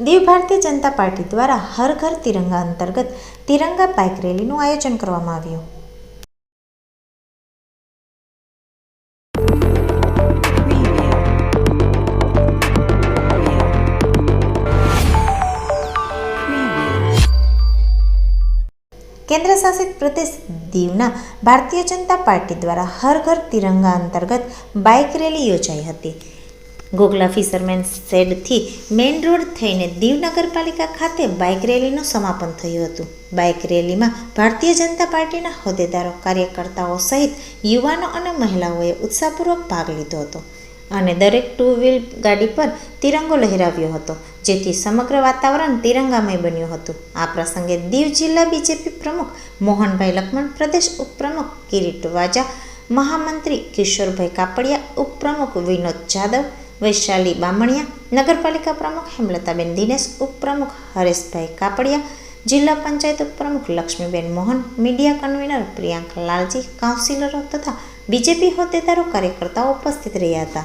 Diu Bharatiya Janata party દ્વારા હર ઘર તિરંગા અંતર્ગત તિરંગા બાઇક રેલીનું આયોજન કરવામાં આવ્યું. કેન્દ્ર શાસિત પ્રદેશ દીવના ભારતીય જનતા પાર્ટી દ્વારા હર ઘર તિરંગા અંતર્ગત બાઇક રેલી યોજાઈ હતી. ગોગલા ફિશરમેન શેડથી મેઇન રોડ થઈને દીવ નગરપાલિકા ખાતે બાઇક રેલીનું સમાપન થયું હતું. બાઇક રેલીમાં ભારતીય જનતા પાર્ટીના હોદ્દેદારો, કાર્યકર્તાઓ સહિત યુવાનો અને મહિલાઓએ ઉત્સાહપૂર્વક ભાગ લીધો હતો અને દરેક ટુ વ્હીલ ગાડી પર તિરંગો લહેરાવ્યો હતો, જેથી સમગ્ર વાતાવરણ તિરંગામય બન્યું હતું. આ પ્રસંગે દીવ જિલ્લા બીજેપી પ્રમુખ મોહનભાઈ લખમણ, પ્રદેશ ઉપપ્રમુખ કિરીટ વાજા, મહામંત્રી કિશોરભાઈ કાપડિયા, ઉપપ્રમુખ વિનોદ જાદવ વૈશાલી બામણિયા, નગરપાલિકા પ્રમુખ હેમલતાબેન દિનેશ, ઉપપ્રમુખ હરેશભાઈ કાપડિયા, જિલ્લા પંચાયત ઉપપ્રમુખ લક્ષ્મીબેન મોહન, મીડિયા કન્વીનર પ્રિયાંક લાલજી, કાઉન્સિલરો તથા બીજેપી હોદ્દેદારો કાર્યકર્તાઓ ઉપસ્થિત રહ્યા હતા.